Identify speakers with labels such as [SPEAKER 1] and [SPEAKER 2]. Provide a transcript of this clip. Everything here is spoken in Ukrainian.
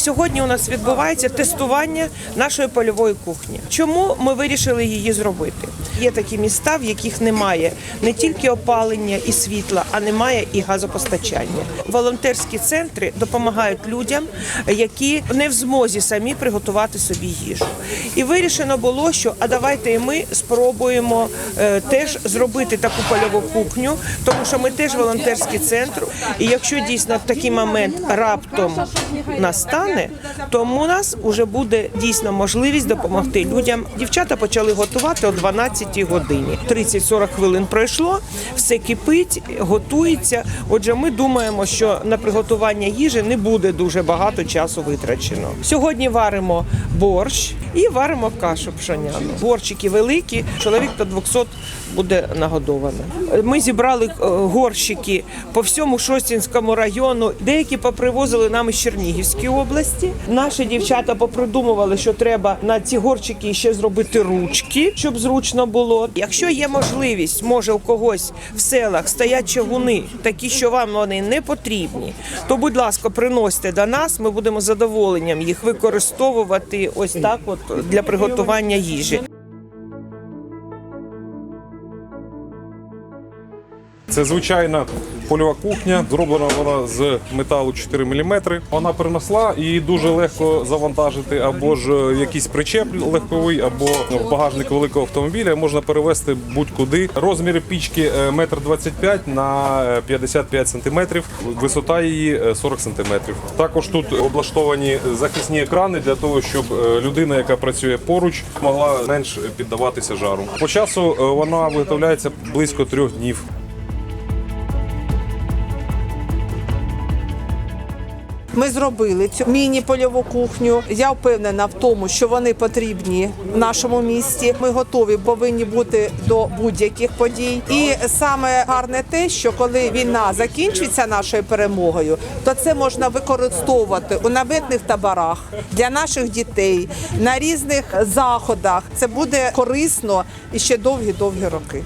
[SPEAKER 1] сьогодні у нас відбувається тестування нашої польової кухні. Чому ми вирішили її зробити? Є такі міста, в яких немає не тільки опалення і світла, а немає і газопостачання. Волонтерські центри допомагають людям, які не в змозі самі приготувати собі їжу. І вирішено було, що а давайте і ми спробуємо е, теж зробити таку польову кухню, тому що ми теж волонтерський центр. І якщо дійсно такий момент раптом настане, тому у нас вже буде дійсно можливість допомогти людям. Дівчата почали готувати о 12 годині. 30-40 хвилин пройшло, все кипить, готується. Отже, ми думаємо, що на приготування їжі не буде дуже багато часу витрачено. Сьогодні варимо борщ і варимо кашу пшоняну. Борщики великі, чоловік до 200 буде нагодовано. Ми зібрали е, горщики по всьому Шостінському району. Деякі попривозили нам із Чернігівської області. Наші дівчата попридумували, що треба на ці горщики ще зробити ручки, щоб зручно було. Якщо є можливість, може у когось в селах стоять чагуни, такі, що вам вони не потрібні, то будь ласка, приносьте до нас. Ми будемо задоволенням їх використовувати ось так, от для приготування їжі.
[SPEAKER 2] Це звичайна польова кухня, зроблена вона з металу 4 мм. Вона переносла і дуже легко завантажити або ж е, якийсь причеп легковий, або в багажник великого автомобіля можна перевезти будь-куди. Розміри пічки е, 1,25 м на е, 55 см, висота її е, 40 см. Також тут облаштовані захисні екрани для того, щоб е, людина, яка працює поруч, могла менш піддаватися жару. По часу е, вона виготовляється близько трьох днів.
[SPEAKER 3] Ми зробили цю міні-польову кухню. Я впевнена в тому, що вони потрібні в нашому місті. Ми готові повинні бути до будь-яких подій. І саме гарне те, що коли війна закінчиться нашою перемогою, то це можна використовувати у наветних таборах для наших дітей на різних заходах. Це буде корисно і ще довгі-довгі роки.